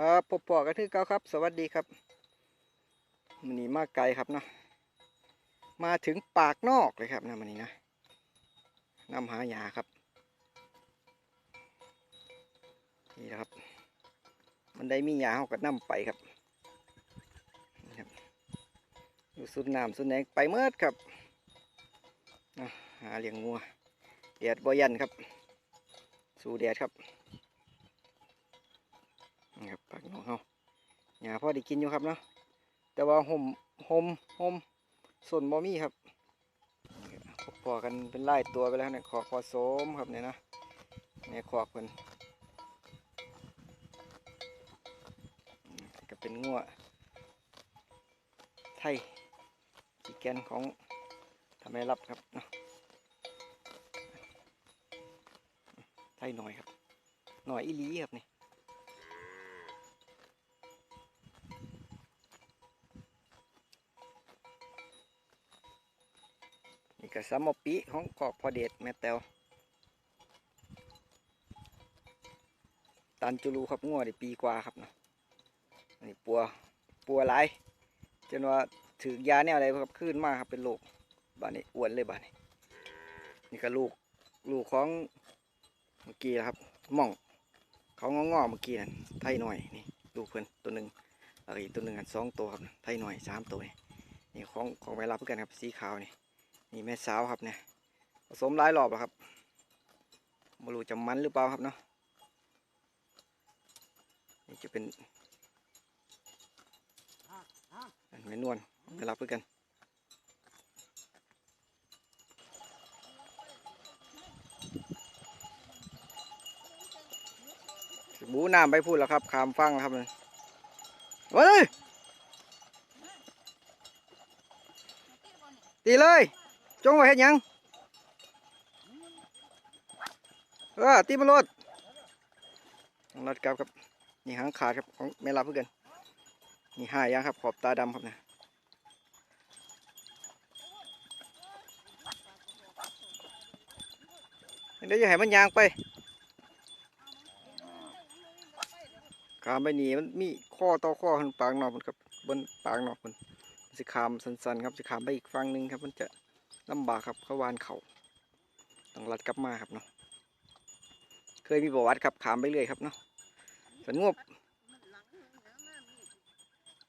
ครับพบปอกันที่เก้าครับ สวัสดีครับมันนี้มาไกลครับเนาะมาถึงปากนอกเลยครับนะมันนี้นะนำหาหยาครับ นี่นะครับ มันได้มีหยาเขาก็นำไปครับครับอยู่สุดน้ำสุดแดงไปเมื่อครับหาเลี้ยงงัวแดดบ่ยันครับ สู่แดดครับ หญ้าพอได้กินอยู่ครับเนาะแต่ว่าห่มห่มห่มส่วนบ่มีครับนี่ครับพอกันเป็นไล่ตัวไปแล้วเนี่ยขอกพอโสมครับเนี่ยนะเนี่ยขอกเพิ่นก็เป็นงัวไทยจีแกนของทำไมรับครับเนาะไทยหน่อยครับหน่อยอีลีครับนี่ นี่ก็สามอปีของกอกพอเดชแม่แตวตันจูรูครับงัวได้ปีกว่าครับเนาะอันนี้ปัวปัวหลายจนว่าถือยาแนวอะไรครับขึ้นมาครับเป็นโรคบ้านนี้อ้วนเลยบ้านนี้นี่ก็ลูกลูกของเมื่อกี้ครับม่องเขางองอเมื่อกี้นั่นไทยหน่อยนี่ลูกเพิ่นตัวหนึ่งแล้วก็อีกตัวหนึ่งกันสองตัวครับไทยหน่อยสามตัวนี่นี่ของของไปรับเพื่อกันครับสีขาวนี่ นี่แม่สาวครับเนี่ยผสมหลายรอบแล้วครับไม่รู้จะมันหรือเปล่าครับเนาะนี่จะเป็นอันแม่นวลไปรับเพื่อกันบูน้ำไปพูดแล้วครับขามฟังครับเลยเฮ้ยตีเลย จงไว้เห็นยังเออตีมันรถรถกลับครับ นี่หางขาดครับของแม่ลาเพื่อนนี่ห้ายังครับขอบตาดำครับนะเดี๋ยวจะให้มันยางไปขามไปหนีมันมีข้อต่อข้อข้างปากนอกมันครับบนปากนอกมันสิขามสันๆครับสิขามไปอีกฝั่งหนึ่งครับมันจะ ลำบากครับเขาวานเขาต้องรัดกลับมาครับเนาะเคยมีประวัติครับขามไปเรื่อยครับเนาะสวนงบ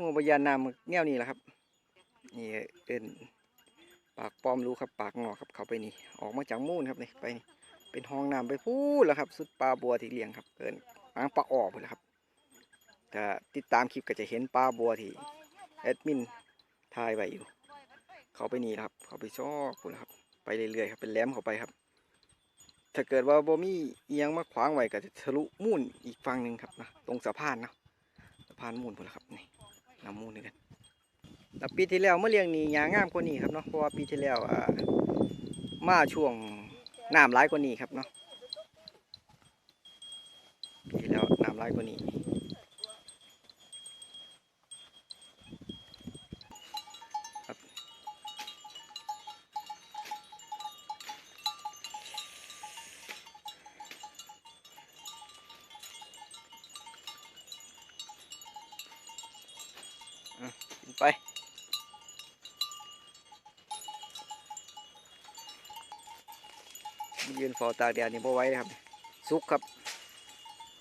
งบพยานนามแนวนี้แหละครับนี่เป็นปากปลอมรู้ครับ ปากงอครับเขาไปนี่ ออกมาจากมูนครับนี่ไปนี่เป็นห้องน้ำไปพูดแล้วครับ สุดปลาบัวที่เลี้ยงครับเอินปางปลาออกไปแล้วครับถ้าติดตามคลิปก็จะเห็นปลาบัวที่แอดมินถ่ายไว้อยู่ เขาไปนี่ครับ เขาไปชอบคุณครับ ไปเรื่อยๆครับเป็นแหลมเข้าไปครับ ถ้าเกิดว่าบ่มีเอียงมาขวางไว้ก็จะทะลุมุ่นอีกฝั่งหนึ่งครับนะตรงสะพานนะสะพานมุ่นพุ่นล่ะครับนี่นำมุ่นนี่กันแล้วปีที่แล้วเมื่อเลี้ยงนี่ยางงามกว่านี้ครับเนาะเพราะว่าปีที่แล้วอ่ามาช่วงน้ำร้ายกว่านี้ครับเนาะนี่แล้วน้ำร้ายกว่านี้ไป ยืนฝ้าตากแดดนี่พอไว้เลยครับ สุกครับ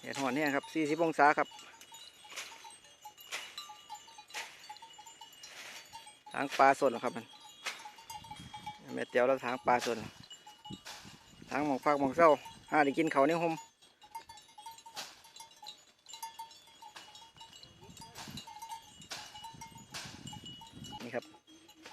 แดดห่อนเนี่ยครับ40องศาครับทางปลาสดเหรอครับมันแม่เตียวแล้วทางปลาสดทางหมองฟักหมองเศร้าห้าได้กินเขาวในห่มนี่ครับ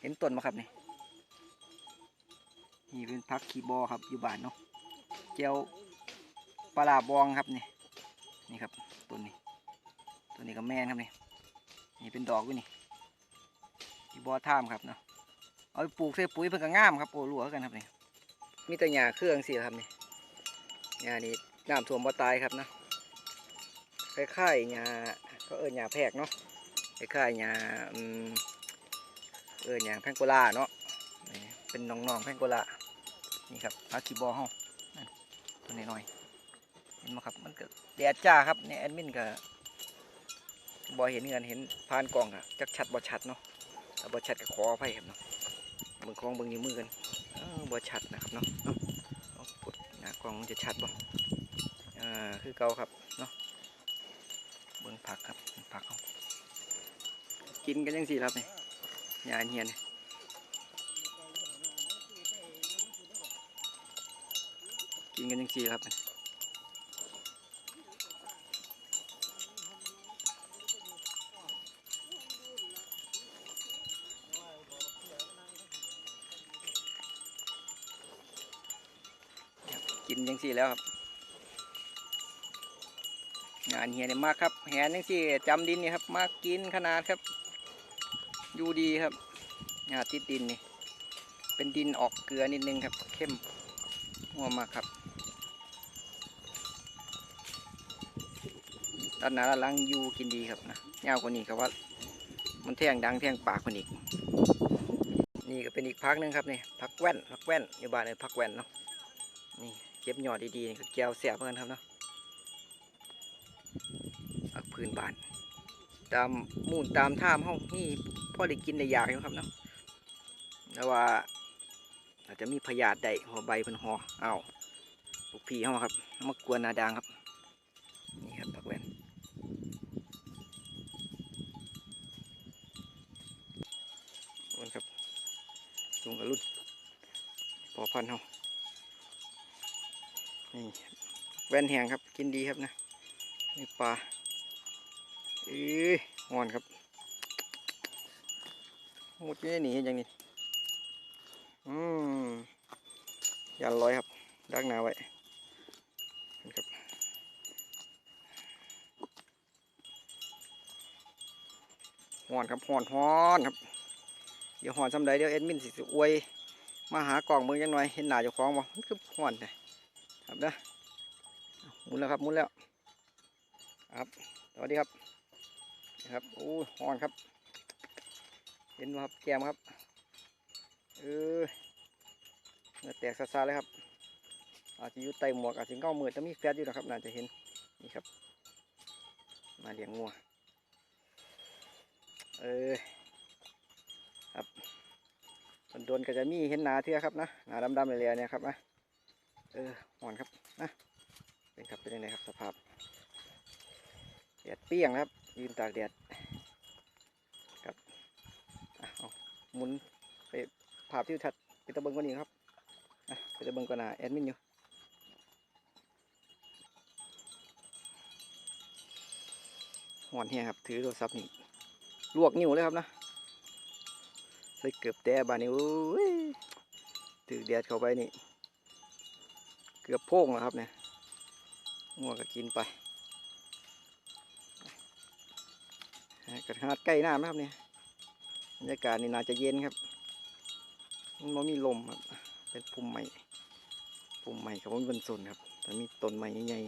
เห็นต้นไหมครับนี่ นี่เป็นพักขีบอครับอยู่บ้านเนาะเจียวปลาบองครับนี่นี่ครับต้นนี้ต้นนี้ก็แม่นครับนี่นี่เป็นดอกด้วยนี่ขีบอท่ามครับเนาะเอาไปปลูกใส่ปุ๋ยเพื่อก็งามครับโอ้หลัวกันครับนี่มีแต่หญ้าเครื่องสิครับนี่หญ้านี่น้ำท่วมบ่ตายครับนะคล้ายๆหญ้าก็เอิ้นหญ้าแพกเนาะคล้ายๆหญ้าเอิ้นหญ้าแพงโกลาเนาะนี่เป็นน้องๆแพงโกลา นี่ครับอาคีบอเฮานั่นตัวน้อยๆเห็นไหมครับ มันก็แดดจ้าครับเนี่ยแอดมินก็บ่เห็นเงินเห็นผ่านกล่องอะจักชัดบ่ชัดเนาะถ้าบ่ชัดก็ขออภัยครับเนาะเบิ่งของเบิ่งนิ้วมือกันเออชัดนะครับเนาะเนาะเอกดหน้ากล่องจะชัดบ่อ่าคือเก่าครับเนาะเบิ่งผักครับผักเอากินกันจังซี่ครับเนี่ยาอันเฮียนนี่ย กินกันจังซี่ครับกินจังสี่แล้วครับ งานเฮียเนี่ยมากครับแหนจังสี่จำดินนี่ครับ มากกินขนาดครับ อยู่ดีครับหาติดดินนี่ เป็นดินออกเกลือนิดนึงครับ เข้มหัวมากครับ ด้านหน้าด้านหลังอยู่กินดีครับนะยาวกว่านี้ครับว่า มันแทงดังแทงปากคนอีก นี่ก็เป็นอีกพักหนึงครับนี่พักแว่นพักแว่นอยู่บ้านเลยพักแว่นเนาะนี่เก็บหยอดดีๆนี่ก็แก้วเสียบเพื่อนครับเนาะอักพื้นบ้าน ตามมูนตามท่ามห้องนี่พ่อได้กินได้อยากอยู่ครับเนาะแต่ว่าอาจจะมีพยาธิได้หัวใบเพิ่นหอเอาลูกพี่เฮาครับมากวนนาดางครับ นี่ครับปักแว่นโอนครับ ลุงกับรุ่นพอพันเฮานี่แว่นแหงครับกินดีครับนะนี่ปลาเอ้ยงอนครับหมดยี่ในนี่เห็นยังนี่อืมยันร้อยครับ ดักหนาไว้ครับหอนครับหอนหอนครับ เดี๋ยวหอนสำใดเดี๋ยวเอ็ดมินสิสอวย มาหากล่องเบิ่งจังหน่อยเห็นหน้าเจ้าของบ่มันคือหอนเลยครับนะหมุนแล้วครับหมุนแล้วครับสวัสดีครับครับโอ้ยหอนครับ เห็นไหมครับแกมครับเออเนื้อแตกซาๆเลยครับ อาจจะอยู่ใต้หมวกอาจจะเงามือแต่มีแฟตอยู่นะครับน่าจะเห็นนี่ครับ มาเลี้ยงงัวเออ โดนก็จะมีเห็นหนาเทือครับนะหนาดำๆเลยๆเนี่ยครับนะเออหอนครับนะเป็นครับเป็นยังไงครับสภาพแดดเปี้ยงนะครับ ยืนตากแดดครับเอาหมุนไปภาพที่ทัดไปตะเบิงกว่านี้ครับอะไปตะเบิงกว่าหนาแอดมินอยู่หอนเฮียครับถือโทรศัพท์นี่ลวกนิ้วเลยครับนะ ส่เกือบแต่บานนี้โอ้ยถือแดดเข้าไปนี่ เกือบโพ่งแล้วครับเนี่ยงัวก็กินไปกระทาดใกล้น้ำนะครับเนี่ยบรรยากาศนี่น่าจะเย็นครับมันมีลมครับ เป็นพุ่มใหม่พุ่มใหม่ครับมันเป็นสนครับแต่มีต้นไม้ใหญ่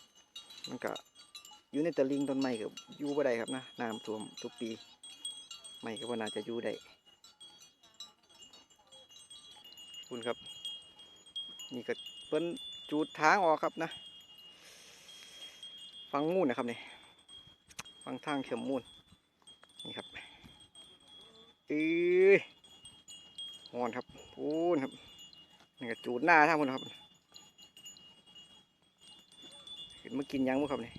ๆมันก็อยู่ในตะลิงต้นไม้กับอยู่บ่ได้ครับนะน้ำท่วมทุกปี ไม้ก็ว่าน่าจะอยู่ได้ขอบ คุณครับ นี่ก็เปิ้นจูดทางออกครับนะ ฟังมูนนะครับนี่ฟังทางเข็มมูนนี่ครับเอ้ยหอนครับพูนครับนี่ก็จูดหน้าท่างมูนครับเห็นมากินยังมั้งครับนี่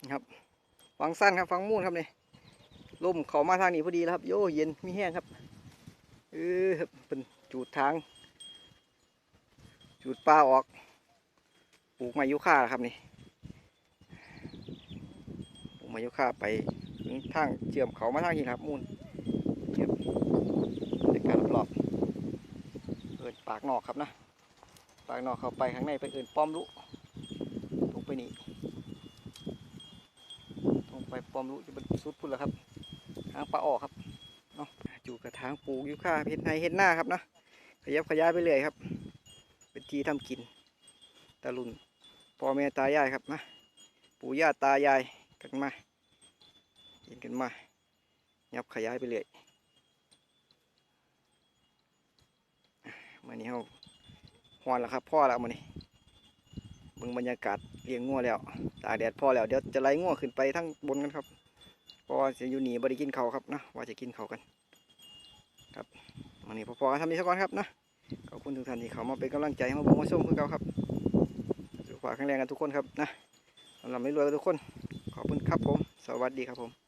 นี่ครับฟังสั้นครับฟังมูนครับนี่ลมเขามาทางนี้พอดีแล้วครับ โยเย็นมีแห้งครับเออครับเป็น จูดทางจุดปลาออก ปลูกไม้ยุค่าครับนี่ ปลูกไม้ยุค่าไปถึงทางเชื่อมเขามาทางนี้ครับมูลเชื่อมในการรอบๆเอินปากนอกครับนะ ปากนอกเข้าไปข้างในไปเอินป้อมลุตรงไปนี่ตรงไปป้อมลุจะเป็นสุดพุ่นแล้วครับทางปลาออกครับเนาะอยู่กับทางปลูกยุค่าเห็ดในเห็ดหน้าครับนะ ขยับขยายไปเรื่อยครับ เป็นที่ทำกินตะลุนพ่อแม่ตายายครับนะปู่ย่าตายายกันมาเห็นกันมายับขยายไปเรื่อยมานี่เฮาฮอนแล้วครับพ่อแล้วมานี่เบิ่งบรรยากาศเลี้ยงงัวแล้วตากแดดพ่อแล้วเดี๋ยวจะไล่งัวขึ้นไปทั้งบนกันครับเพราะว่าจะอยู่หนีบริกินเขาครับนะว่าจะกินเขากันครับ มันนี่พอๆกันทำนี้สักก่อนครับนะขอบคุณทุกท่านที่เขามาเป็นกำลังใจมาบ่งมาชมเพื่อเราครับสุขภาพแข็งแรงกันทุกคนครับนะสำหรับไม่รวยกันทุกคน ขอบคุณครับผม สวัสดีครับผม